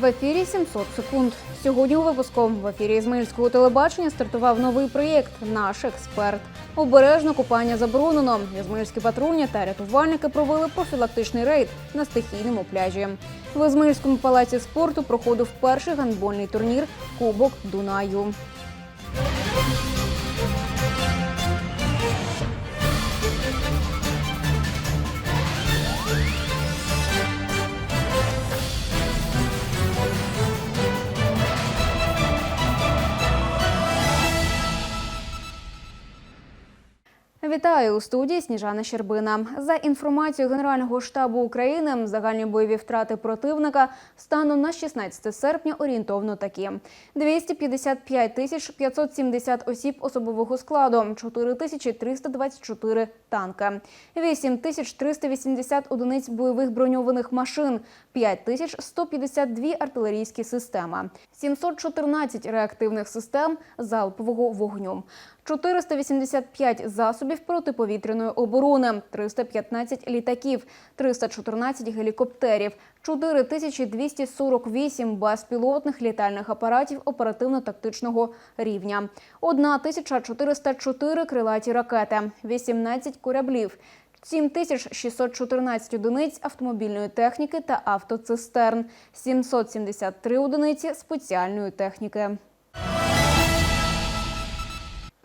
В ефірі 700 секунд. Сьогодні у випуску в ефірі Ізмаїльського телебачення стартував новий проєкт Наш експерт. Обережно купання заборонено. Ізмаїльські патрульні та рятувальники провели профілактичний рейд на стихійному пляжі. В Ізмаїльському палаці спорту проходив перший гандбольний турнір Кубок Дунаю. Вітаю у студії Сніжана Щербина. За інформацією Генерального штабу України, загальні бойові втрати противника станом на 16 серпня орієнтовно такі: 255 тисяч 570 осіб особового складу, 4 тисячі 324 танки, 8 тисяч 380 одиниць бойових броньованих машин, 5 тисяч 152 артилерійські системи, 714 реактивних систем залпового вогню. 485 засобів протиповітряної оборони, 315 літаків, 314 гелікоптерів, 4248 безпілотних літальних апаратів оперативно-тактичного рівня, 1404 крилаті ракети, 18 кораблів, 7614 одиниць автомобільної техніки та автоцистерн, 773 одиниці спеціальної техніки.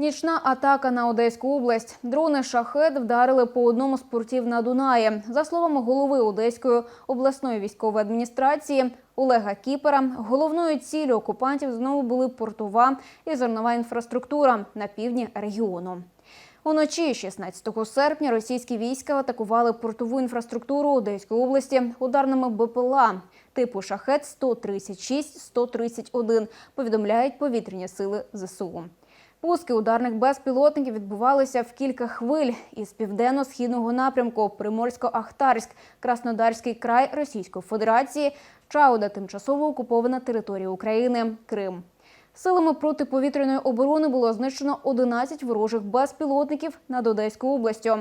Нічна атака на Одеську область. Дрони шахет вдарили по одному з портів на Дунаї. За словами голови Одеської обласної військової адміністрації Олега Кіпера, головною ціллю окупантів знову були портова і зернова інфраструктура на півдні регіону. Уночі 16 серпня російські війська атакували портову інфраструктуру Одеської області ударними БПЛА типу шахет 136-131, повідомляють повітряні сили ЗСУ. Пуски ударних безпілотників відбувалися в кілька хвиль із південно-східного напрямку Приморсько-Ахтарськ, Краснодарський край Російської Федерації, Чауда, тимчасово окупована територія України, Крим. Силами протиповітряної оборони було знищено 11 ворожих безпілотників над Одеською областю.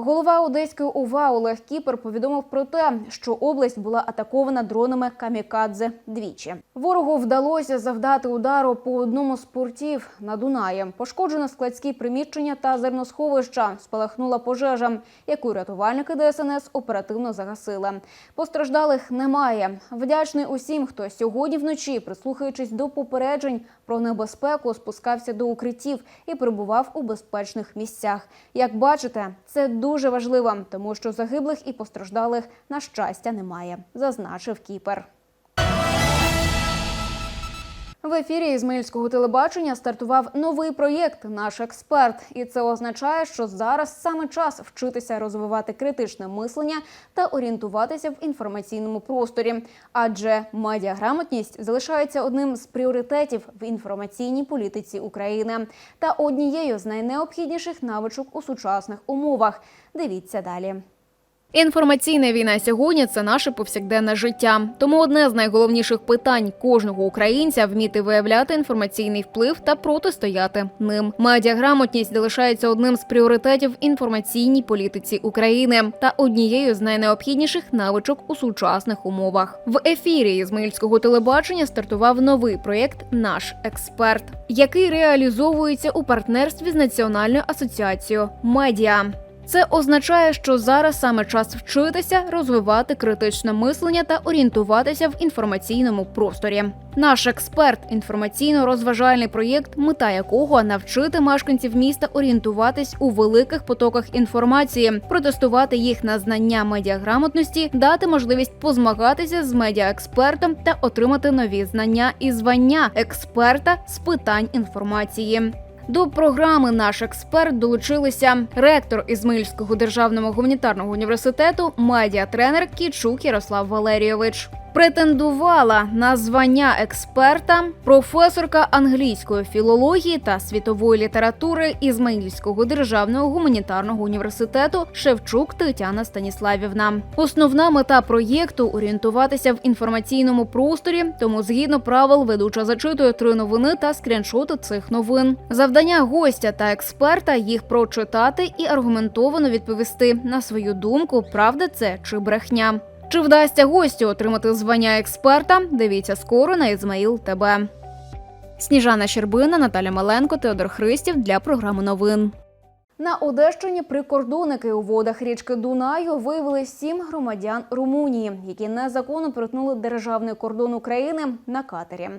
Голова Одеської ОВА Олег Кіпер повідомив про те, що область була атакована дронами камікадзе двічі. Ворогу вдалося завдати удару по одному з портів на Дунаї. Пошкоджено складські приміщення та зерносховища. Спалахнула пожежа, яку рятувальники ДСНС оперативно загасили. Постраждалих немає. Вдячний усім, хто сьогодні вночі, прислухаючись до попереджень про небезпеку, спускався до укриттів і перебував у безпечних місцях. Як бачите, це дуже важливо, тому що загиблих і постраждалих на щастя немає, зазначив Кіпер. В ефірі Ізмаїльського телебачення стартував новий проєкт Наш експерт, і це означає, що зараз саме час вчитися розвивати критичне мислення та орієнтуватися в інформаційному просторі. Адже медіаграмотність залишається одним з пріоритетів в інформаційній політиці України та однією з найнеобхідніших навичок у сучасних умовах. Дивіться далі. Інформаційна війна сьогодні це наше повсякденне життя. Тому одне з найголовніших питань кожного українця вміти виявляти інформаційний вплив та протистояти ним. Медіаграмотність залишається одним з пріоритетів інформаційній політиці України та однією з найнеобхідніших навичок у сучасних умовах. В ефірі Ізмаїльського телебачення стартував новий проєкт Наш експерт, який реалізовується у партнерстві з Національною асоціацією медіа. Це означає, що зараз саме час вчитися, розвивати критичне мислення та орієнтуватися в інформаційному просторі. Наш експерт інформаційно-розважальний проєкт, мета якого навчити мешканців міста орієнтуватись у великих потоках інформації, протестувати їх на знання медіаграмотності, дати можливість позмагатися з медіаекспертом та отримати нові знання і звання експерта з питань інформації. До програми наш експерт долучилися ректор Ізмаїльського державного гуманітарного університету, медіатренер Кічук Ярослав Валерійович. Претендувала на звання експерта професорка англійської філології та світової літератури Ізмаїльського державного гуманітарного університету Шевчук Тетяна Станіславівна. Основна мета проєкту орієнтуватися в інформаційному просторі. Тому, згідно правил, ведуча зачитує три новини та скріншоти цих новин. Завдання гостя та експерта їх прочитати і аргументовано відповісти на свою думку, правда це чи брехня. Чи вдасться гостю отримати звання експерта? Дивіться скоро на Ізмаїл ТБ. Сніжана Щербина, Наталя Маленко, Теодор Христів для програми новин. На Одещині прикордонники у водах річки Дунаю виявили сім громадян Румунії, які незаконно перетнули державний кордон України на катері.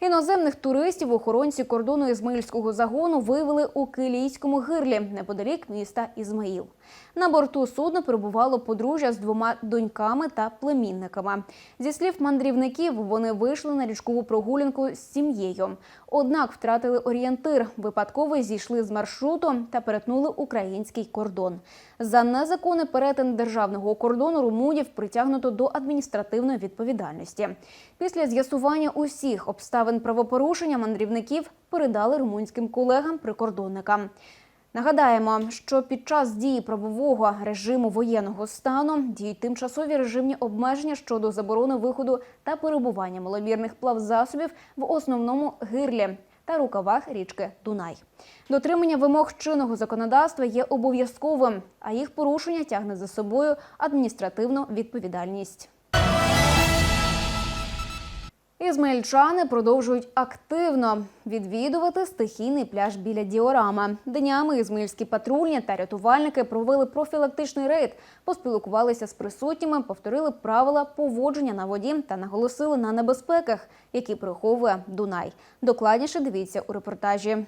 Іноземних туристів охоронці кордону Ізмаїльського загону виявили у Килійському гирлі неподалік міста Ізмаїл. На борту судна перебувало подружжя з двома доньками та племінниками. Зі слів мандрівників, вони вийшли на річкову прогулянку з сім'єю. Однак втратили орієнтир, випадково зійшли з маршруту та перетнули український кордон. За незаконний перетин державного кордону румунів притягнуто до адміністративної відповідальності. Після з'ясування усіх обставин правопорушення мандрівників передали румунським колегам-прикордонникам. Нагадаємо, що під час дії правового режиму воєнного стану діють тимчасові режимні обмеження щодо заборони виходу та перебування маломірних плавзасобів в основному гирлі та рукавах річки Дунай. Дотримання вимог чинного законодавства є обов'язковим, а їх порушення тягне за собою адміністративну відповідальність. Ізмаїльчани продовжують активно відвідувати стихійний пляж біля Діорама. Днями ізмаїльські патрульні та рятувальники провели профілактичний рейд, поспілкувалися з присутніми, повторили правила поводження на воді та наголосили на небезпеках, які приховує Дунай. Докладніше дивіться у репортажі.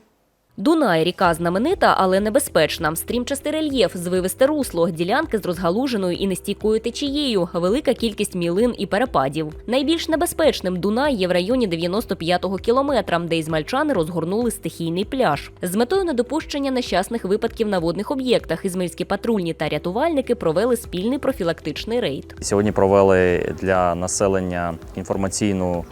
Дунай – ріка знаменита, але небезпечна. Стрімчастий рельєф, звивисте русло, ділянки з розгалуженою і нестійкою течією, велика кількість мілин і перепадів. Найбільш небезпечним Дунай є в районі 95-го кілометра, де ізмальчани розгорнули стихійний пляж. З метою недопущення нещасних випадків на водних об'єктах ізмельські патрульні та рятувальники провели спільний профілактичний рейд. Сьогодні провели для населення інформаційну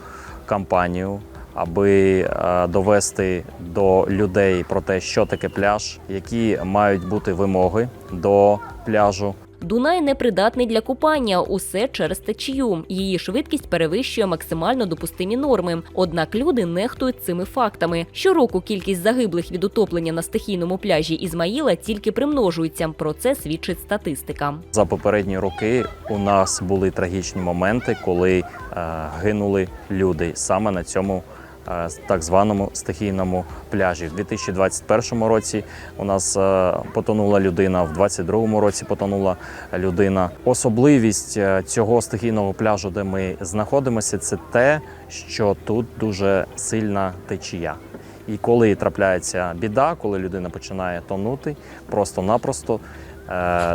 кампанію, аби е, довести до людей про те, що таке пляж, які мають бути вимоги до пляжу. Дунай непридатний для купання, усе через течію. Її швидкість перевищує максимально допустимі норми. Однак люди нехтують цими фактами. Щороку кількість загиблих від утоплення на стихійному пляжі Ізмаїла тільки примножується. Про це свідчить статистика. За попередні роки у нас були трагічні моменти, коли е, гинули люди саме на цьому. Е, Так званому стихійному пляжі. В 2021 році у нас е, потонула людина, в 2022 році потонула людина. Особливість е, цього стихійного пляжу, де ми знаходимося, це те, що тут дуже сильна течія. І коли трапляється біда, коли людина починає тонути, просто-напросто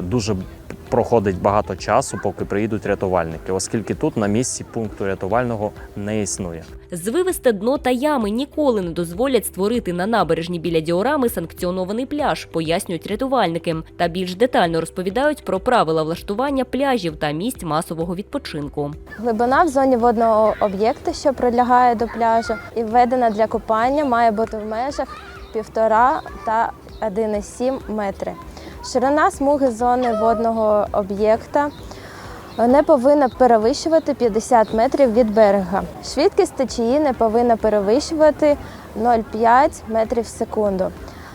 дуже проходить багато часу, поки приїдуть рятувальники, оскільки тут на місці пункту рятувального не існує. Звивисте дно та ями ніколи не дозволять створити на набережні біля діорами санкціонований пляж, пояснюють рятувальники. Та більш детально розповідають про правила влаштування пляжів та місць масового відпочинку. Глибина в зоні водного об'єкта, що прилягає до пляжу, і введена для купання, має бути в межах 1,5 та 1,7 метри. Ширина смуги зони водного об'єкта не повинна перевищувати 50 метрів від берега. Швидкість течії не повинна перевищувати 0,5 метрів в секунду.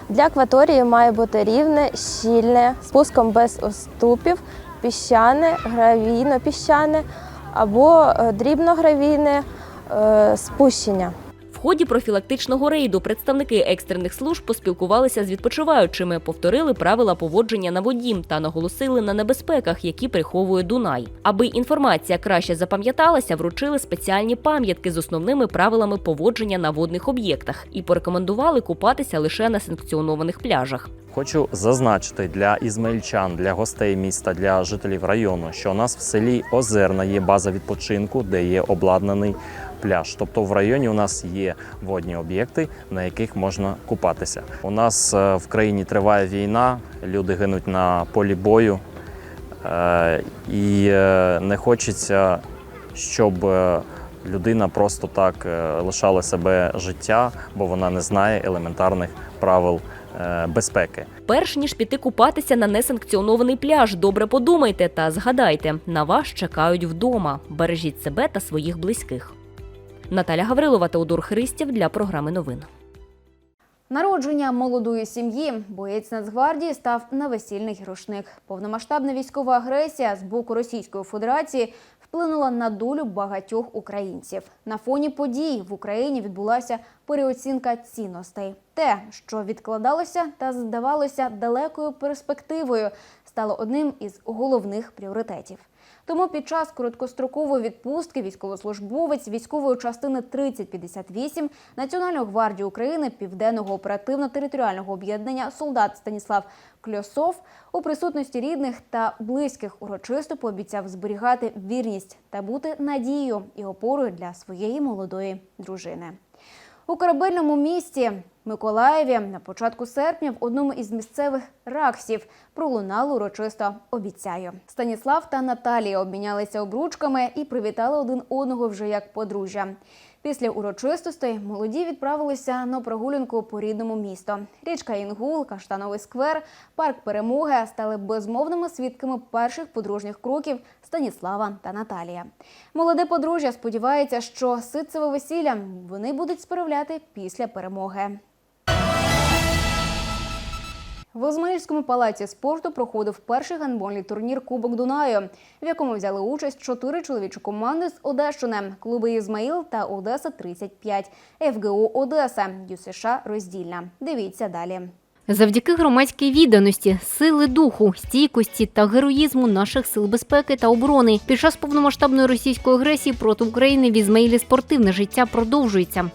Для акваторії має бути рівне, щільне, спуском без уступів, піщане, гравійно-піщане або е, дрібногравійне е, спущення. В ході профілактичного рейду представники екстрених служб поспілкувалися з відпочиваючими, повторили правила поводження на воді та наголосили на небезпеках, які приховує Дунай. Аби інформація краще запам'яталася, вручили спеціальні пам'ятки з основними правилами поводження на водних об'єктах і порекомендували купатися лише на санкціонованих пляжах. Хочу зазначити для ізмаїльчан, для гостей міста, для жителів району, що у нас в селі Озерна є база відпочинку, де є обладнаний пляж. Тобто в районі у нас є водні об'єкти, на яких можна купатися. У нас е, в країні триває війна, люди гинуть на полі бою, е, і е, не хочеться, щоб людина просто так лишала себе життя, бо вона не знає елементарних правил безпеки. Перш ніж піти купатися на несанкціонований пляж, добре подумайте та згадайте, на вас чекають вдома. Бережіть себе та своїх близьких. Наталя Гаврилова, Теодор Христів для програми новин. Народження молодої сім'ї боєць Нацгвардії став на весільний рушник. Повномасштабна військова агресія з боку Російської Федерації вплинула на долю багатьох українців. На фоні подій в Україні відбулася переоцінка цінностей. Те, що відкладалося та здавалося далекою перспективою, стало одним із головних пріоритетів. Тому під час короткострокової відпустки військовослужбовець військової частини 3058 Національної гвардії України Південного оперативно-територіального об'єднання солдат Станіслав Кльосов у присутності рідних та близьких урочисто пообіцяв зберігати вірність та бути надією і опорою для своєї молодої дружини. У корабельному місті Миколаєві на початку серпня в одному із місцевих раксів пролунало урочисто обіцяю. Станіслав та Наталія обмінялися обручками і привітали один одного вже як подружжя. Після урочистостей молоді відправилися на прогулянку по рідному місту. Річка Інгул, Каштановий сквер, парк перемоги стали безмовними свідками перших подружніх кроків Станіслава та Наталія. Молоде подружжя сподівається, що ситцеве весілля вони будуть справляти після перемоги. В Ізмаїльському палаці спорту проходив перший гандбольний турнір Кубок Дунаю, в якому взяли участь чотири чоловічі команди з Одещини, клуби Ізмаїл та Одеса 35, ФГО Одеса, ЮСШ Роздільна. Дивіться далі. Завдяки громадській відданості, сили духу, стійкості та героїзму наших сил безпеки та оборони під час повномасштабної російської агресії проти України в Ізмаїлі спортивне життя продовжується.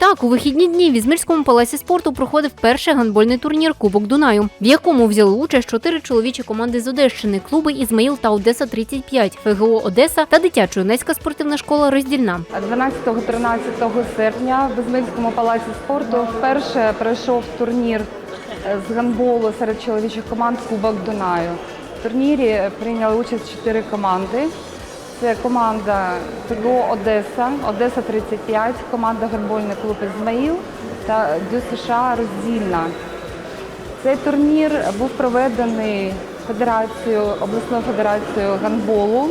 Так, у вихідні дні в Ізмельському палаці спорту проходив перший гандбольний турнір Кубок Дунаю, в якому взяли участь чотири чоловічі команди з Одещини, клуби Ізмаїл та Одеса 35, ФГО Одеса та дитячо-юнацька спортивна школа Роздільна. 12-13 серпня в Ізмельському палаці спорту вперше пройшов турнір з гандболу серед чоловічих команд Кубок Дунаю. В турнірі прийняли участь чотири команди. Це команда ТГО Одеса, Одеса 35, команда гандбольний клуб Ізмаїл та ДЮСШ Роздільна. Цей турнір був проведений Федерацією, обласною федерацією гандболу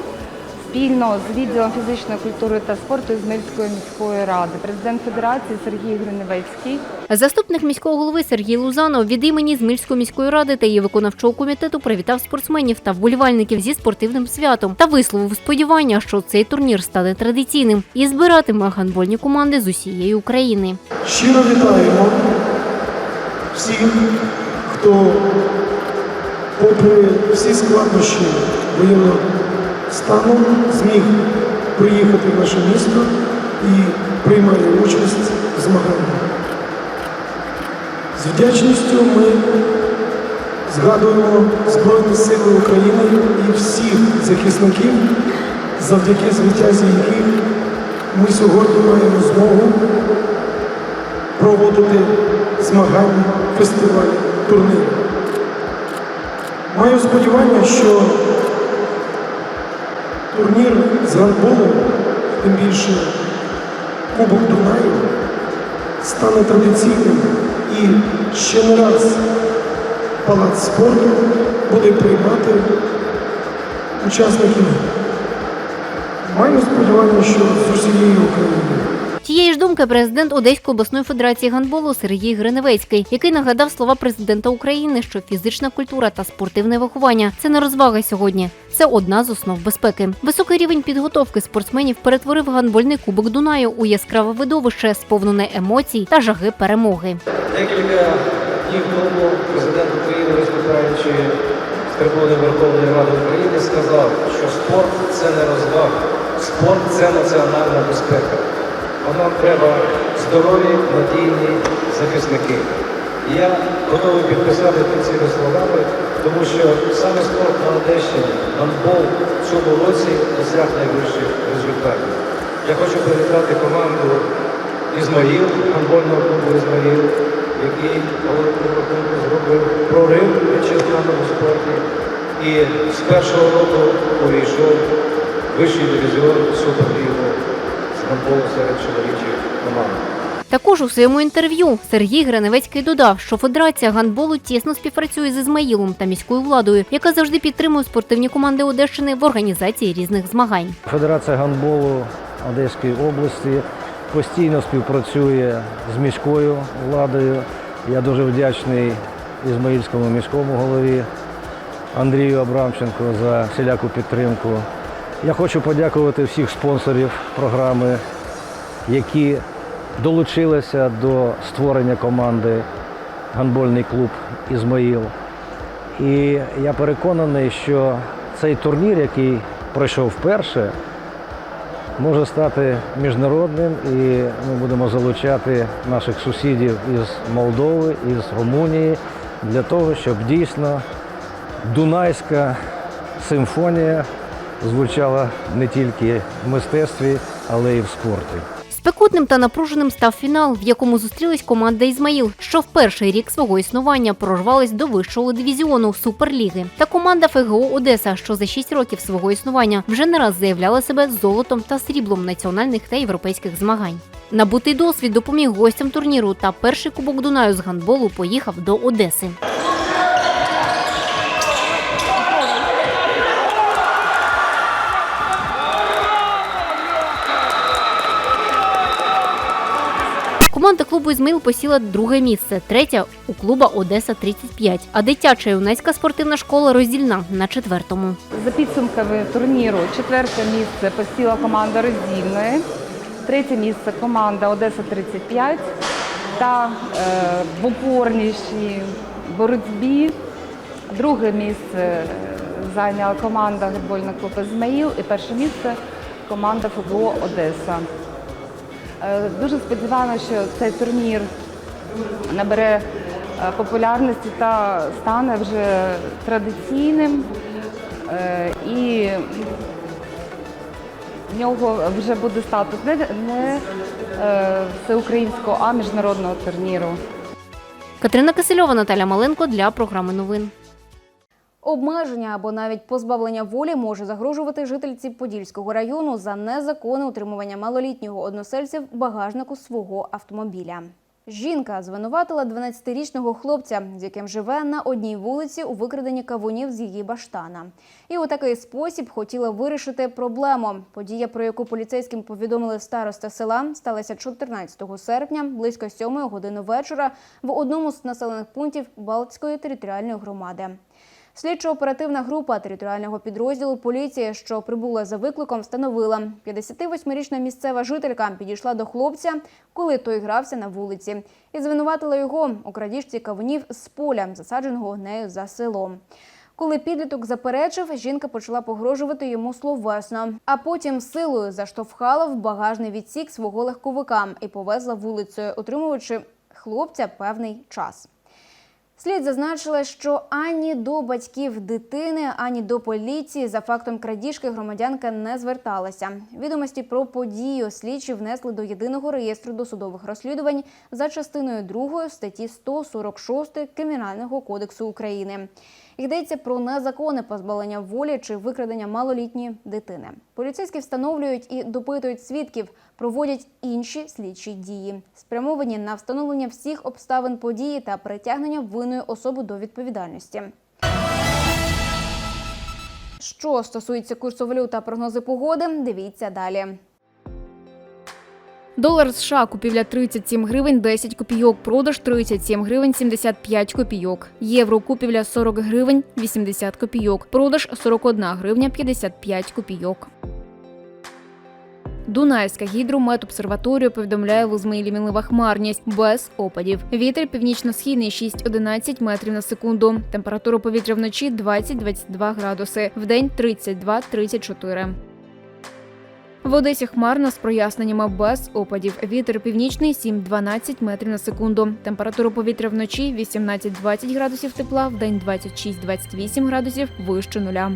спільно з відділом фізичної культури та спорту Ізмельської міської ради. Президент федерації Сергій Гриневецький. Заступник міського голови Сергій Лузанов від імені Змільської міської ради та її виконавчого комітету привітав спортсменів та вболівальників зі спортивним святом та висловив сподівання, що цей турнір стане традиційним і збиратиме гандбольні команди з усієї України. Щиро вітаємо всіх, хто, попри всі складнощі воєнного стану, зміг приїхати в наше місто і приймає участь в змаганнях. З вдячністю ми згадуємо Збройні Сили України і всіх захисників, завдяки звитязі яких ми сьогодні маємо змогу проводити змагання, фестивалі, турніри. Маю сподівання, що турнір з гандболу, тим більше Кубок Дунаю, стане традиційним і ще не раз палац спорту буде приймати учасників. Маю сподівання, що з усієї України. Тієї ж думки президент Одеської обласної федерації гандболу Сергій Гриневецький, який нагадав слова президента України, що фізична культура та спортивне виховання це не розвага сьогодні. Це одна з основ безпеки. Високий рівень підготовки спортсменів перетворив гандбольний кубок Дунаю у яскраве видовище, сповнене емоцій та жаги перемоги. Декілька днів тому президент України, виступаючи з трибуни Верховної Ради України, сказав, що спорт це не розвага, спорт це національна безпека. Нам треба здорові, надійні захисники. І я готовий підписати під цими словами, тому що саме спорт на Одещині, гандбол в цьому році досяг найвищих результатів. Я хочу привітати команду Ізмаїл, гандбольного клубу Ізмаїл, який рахунку зробив прорив вітчизняному спорті і з першого року увійшов вищий дивізіон Суперлігу з гандболу серед чоловічих команд. Також у своєму інтерв'ю Сергій Гриневецький додав, що Федерація гандболу тісно співпрацює з Ізмаїлом та міською владою, яка завжди підтримує спортивні команди Одещини в організації різних змагань. Федерація гандболу Одеської області постійно співпрацює з міською владою. Я дуже вдячний Ізмаїльському міському голові Андрію Абрамченко за всіляку підтримку. Я хочу подякувати всіх спонсорів програми, які долучилися до створення команди гандбольний клуб Ізмаїл. І я переконаний, що цей турнір, який пройшов вперше, може стати міжнародним і ми будемо залучати наших сусідів із Молдови, із Румунії для того, щоб дійсно Дунайська симфонія звучала не тільки в мистецтві, але й в спорті. Спекотним та напруженим став фінал, в якому зустрілись команда Ізмаїл, що в перший рік свого існування прорвались до вищого дивізіону Суперліги, та команда ФГО Одеса, що за 6 років свого існування вже не раз заявляла себе золотом та сріблом національних та європейських змагань. Набутий досвід допоміг гостям турніру, та перший кубок Дунаю з гандболу поїхав до Одеси. Команда клубу Ізмаїл посіла друге місце, третя у клуба Одеса 35, а дитяча юнацька спортивна школа роздільна на четвертому. За підсумками турніру четверте місце посіла команда роздільної, третє місце команда Одеса 35 та е, в упорнішій боротьбі друге місце зайняла команда гандбольний клуб Ізмаїл і перше місце команда ФГО Одеса. Е, Дуже сподіваємося, що цей турнір набере е, популярності та стане вже традиційним. Е, І в нього вже буде статус не, всеукраїнського, а міжнародного турніру. Катерина Кисельова, Наталя Маленко для програми новин. Обмеження або навіть позбавлення волі може загрожувати жительці Подільського району за незаконне утримування малолітнього односельця в багажнику свого автомобіля. Жінка звинуватила 12-річного хлопця, з яким живе на одній вулиці у викраденні кавунів з її баштана. І у такий спосіб хотіла вирішити проблему. Подія, про яку поліцейським повідомили староста села, сталася 14 серпня близько 7 години вечора в одному з населених пунктів Балтської територіальної громади. Слідчо-оперативна група територіального підрозділу поліції, що прибула за викликом, встановила 58-річна місцева жителька підійшла до хлопця, коли той грався на вулиці, і звинуватила його у крадіжці кавунів з поля, засадженого нею за селом. Коли підліток заперечив, жінка почала погрожувати йому словесно, а потім силою заштовхала в багажний відсік свого легковика і повезла вулицею, утримуючи хлопця певний час. Слід зазначила, що ані до батьків дитини, ані до поліції за фактом крадіжки громадянка не зверталася. Відомості про подію слідчі внесли до єдиного реєстру досудових розслідувань за частиною 2 статті 146 Кримінального кодексу України. Йдеться про незаконне позбавлення волі чи викрадення малолітньої дитини. Поліцейські встановлюють і допитують свідків, проводять інші слідчі дії, спрямовані на встановлення всіх обставин події та притягнення винної особи до відповідальності. Що стосується курсу валют та прогнози погоди, дивіться далі. Долар США купівля 37 гривень 10 копійок, продаж 37 гривень 75 копійок. Євро купівля 40 гривень 80 копійок, продаж 41 гривня 55 копійок. Дунайська гідрометобсерваторія повідомляє в Ізмаїлі мінлива хмарність без опадів. Вітер північно-східний 6-11 метрів на секунду. Температура повітря вночі 20-22 градуси, вдень 32-34. В Одесі хмарно з проясненнями без опадів. Вітер північний 7-12 метрів на секунду. Температура повітря вночі 18-20 градусів тепла, вдень 26-28 градусів вище нуля.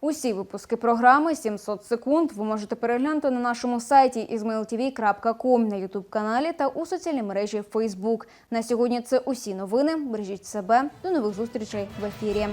Усі випуски програми 700 секунд ви можете переглянути на нашому сайті izmailtv.com, на ютуб каналі та у соціальній мережі Facebook. На сьогодні це усі новини. Бережіть себе. До нових зустрічей в ефірі.